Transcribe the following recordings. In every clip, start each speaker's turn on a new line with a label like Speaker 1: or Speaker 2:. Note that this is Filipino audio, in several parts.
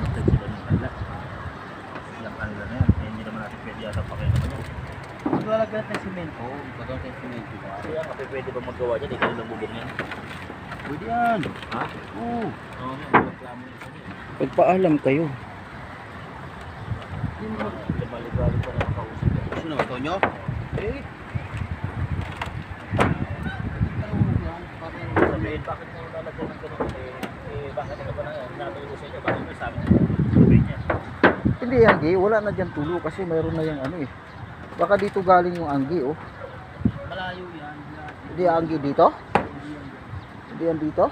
Speaker 1: Pumatay sila ng kanila. Ilang kanila na yan. Hindi naman natin pwede yata pakialam yan.
Speaker 2: Maglalagyan ng simento. Maglalagyan ng simento ba?
Speaker 1: Kaya kapag pwede ba magawa dyan, ikaw lang bubong yan.
Speaker 2: Pwede yan.
Speaker 1: Ha?
Speaker 2: Oo.
Speaker 1: Oo, yan. Reklamo yun.
Speaker 3: Pagpaalam kayo.
Speaker 1: Lumaligali pa na makausap yan.
Speaker 2: Gusto na ito nyo? Eh.
Speaker 1: Sabihin, bakit mo lalagyan ng ganun? Eh, eh, bakit ano ba na yan? Natulog sa inyo, bakit niyo? Sabihin niya.
Speaker 3: Hindi anggi, wala na dyan tulo kasi mayroon na yung ano eh. Baka dito galing yung anggi oh.
Speaker 2: Malayo yan.
Speaker 3: Hindi anggi dito? Hindi yan dito?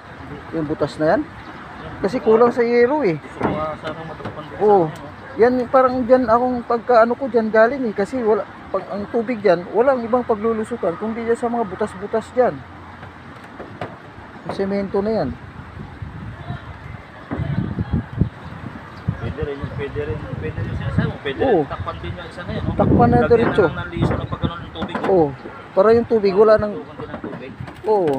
Speaker 3: Yung butas na yan? Kasi kulang sa yero eh.
Speaker 1: Gusto ko nga sana matakpan ko.
Speaker 3: Oo. Yan parang dyan akong pagka ano ko dyan galing eh. Kasi wala, pag, ang tubig dyan, walang ibang paglulusutan kundi dyan sa mga butas-butas dyan. Yung semento na yan.
Speaker 1: Pwede rin yun, pwede rin, pwede rin sinasabi mo. Pwede
Speaker 3: Oo.
Speaker 1: rin, takpan din yung isa na yan. No?
Speaker 3: Takpan na
Speaker 1: Lagyan
Speaker 3: diretso.
Speaker 1: na lang ng liso ng pagkanon ng tubig.
Speaker 3: Oo. Para yung tubig, wala nang...
Speaker 1: Tutukan din tubig.
Speaker 3: Oo.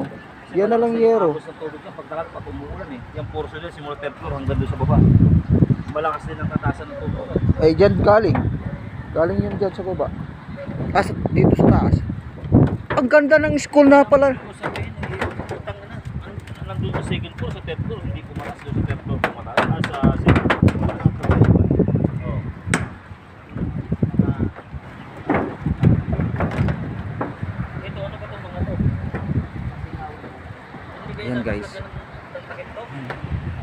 Speaker 3: Yan na lang
Speaker 1: Kasi
Speaker 3: yero.
Speaker 1: Tapos ng tubig yan, pag dagat, pag umuulan eh. Yung portion yan, simula third floor hanggang doon sa baba. Malakas din ang katasan ng tubig.
Speaker 3: Ay, dyan galing. Galing yun dyan sa baba. Sa- dito sa taas. Ang ganda ng school na pala.
Speaker 1: Kung sabihin, eh, utang na. Ang, ang nandun sa third floor, hindi kumalas doon sa third floor, kumataas. Ah, sa second floor, kumataas. Oo. Ito, ano ba itong mga to? Kayo
Speaker 3: Ayan, guys.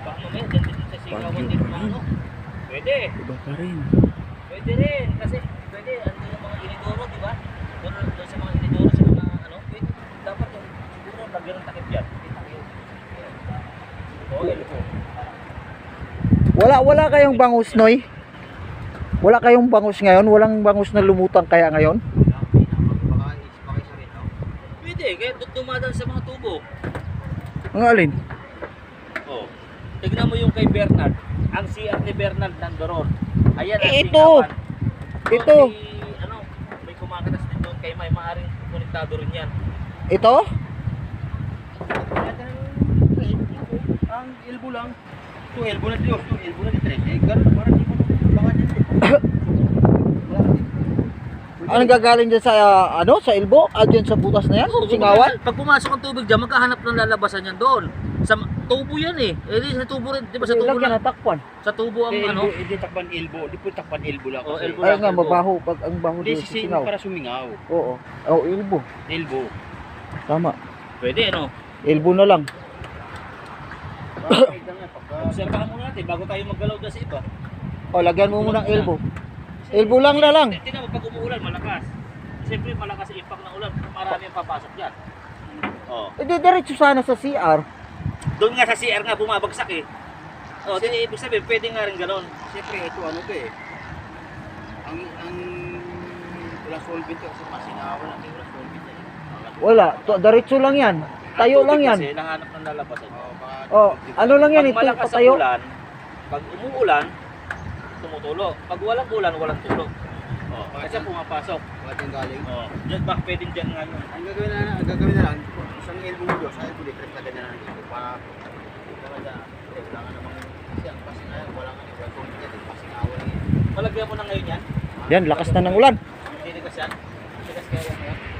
Speaker 1: Baka mamaya, dyan din sa sigawan din mga
Speaker 3: rin.
Speaker 1: ano. Pwede.
Speaker 3: Iba pa rin.
Speaker 1: Pwede rin. Kasi pwede. Ano yung mga inidoro, di ba? Doon, doon sa mga inidoro, sa mga ano. Pwede. Dapat yung siguro lagyan ng takip yan. Hindi takip. Oo, yun po.
Speaker 3: Wala, wala kayong bangus, Noy? Wala kayong bangus ngayon? Walang bangus na lumutang kaya ngayon?
Speaker 1: Pwede. Kaya du- dumadaan sa mga tubo.
Speaker 3: Ang alin?
Speaker 1: Oh. Tignan mo yung kay Bernard. Ang CR ni Bernard nandoon. Ayan ang
Speaker 3: Eh, ito.
Speaker 1: singawan. Doon
Speaker 3: Ito.
Speaker 1: May, ano, may kumakatas din doon kay May. Maaring konektado rin yan.
Speaker 3: Ito?
Speaker 2: Ang elbow lang. Ito elbow na Diyos. Ito elbow na di tres. Eh, ganun. Parang di mo ka din.
Speaker 3: Anong gagaling dyan sa, ah, ano, sa elbow? Ah, dyan sa butas na yan?
Speaker 1: Oo,
Speaker 3: Singawan?
Speaker 1: Pag pumasok ang tubig dyan, magkahanap ng lalabasan yan doon. Sa tubo yan eh. Eh di sa tubo rin, di ba sa tubo
Speaker 3: Lagyan
Speaker 1: lang?
Speaker 3: na takpan.
Speaker 1: Sa tubo ang
Speaker 2: Eh,
Speaker 1: ano?
Speaker 2: elbow, Hindi takpan elbow. Di po takpan elbow lang.
Speaker 1: Oh,
Speaker 2: kasi.
Speaker 1: elbow.
Speaker 3: Ay
Speaker 1: lang,
Speaker 3: nga,
Speaker 1: elbow.
Speaker 3: mabaho. Pag ang baho
Speaker 2: Hindi,
Speaker 3: dito,
Speaker 2: si
Speaker 3: singaw.
Speaker 2: para sumingaw.
Speaker 3: Oo. Oh, elbow.
Speaker 2: Elbow.
Speaker 3: Tama.
Speaker 1: Pwede ano?
Speaker 3: Elbow na lang.
Speaker 1: Obserbahan muna natin bago tayo maggalaw dyan sa iba.
Speaker 3: O, lagyan mo muna ng elbow. Elbow lang na lang.
Speaker 1: Tingnan mo, pag umuulan, malakas. Siyempre, malakas ang impact ng ulan. Marami ang papasok dyan. Oh.
Speaker 3: E di diretso sana sa CR.
Speaker 1: Doon nga sa CR nga bumabagsak eh. Oh, di ibig sabihin, pwede nga rin ganon.
Speaker 2: Siyempre, ito ano to eh. Ang, ang... Wala solvent to kasi pasinawan natin wala solvent eh.
Speaker 3: Wala. To- Diretso lang yan. Tayo
Speaker 1: Ang
Speaker 3: lang yan.
Speaker 1: Kasi nahanap ng lalabasan.
Speaker 2: Baka...
Speaker 3: Oh, ano lang yan
Speaker 1: Pag
Speaker 3: ito,
Speaker 1: malakas ang
Speaker 3: patayo.
Speaker 1: ulan, pag umuulan, tumutulo. Pag walang ulan, walang tulo. Oh, kasi pumapasok.
Speaker 2: Baka dyan galing.
Speaker 1: Oh, diyan bak pwedeng diyan nga yun.
Speaker 2: Ang gagawin na, ang gagawin na lang, isang elbow mo doon, sa elbow lagyan na lang dito para talaga, kailangan naman kasi ang pasinawan, wala nga wala solvent yan, pasinawan eh.
Speaker 1: Malagyan mo na ngayon yan.
Speaker 3: Yan, lakas na ng ulan.
Speaker 1: Tinigas yan. Tinigas kaya yan.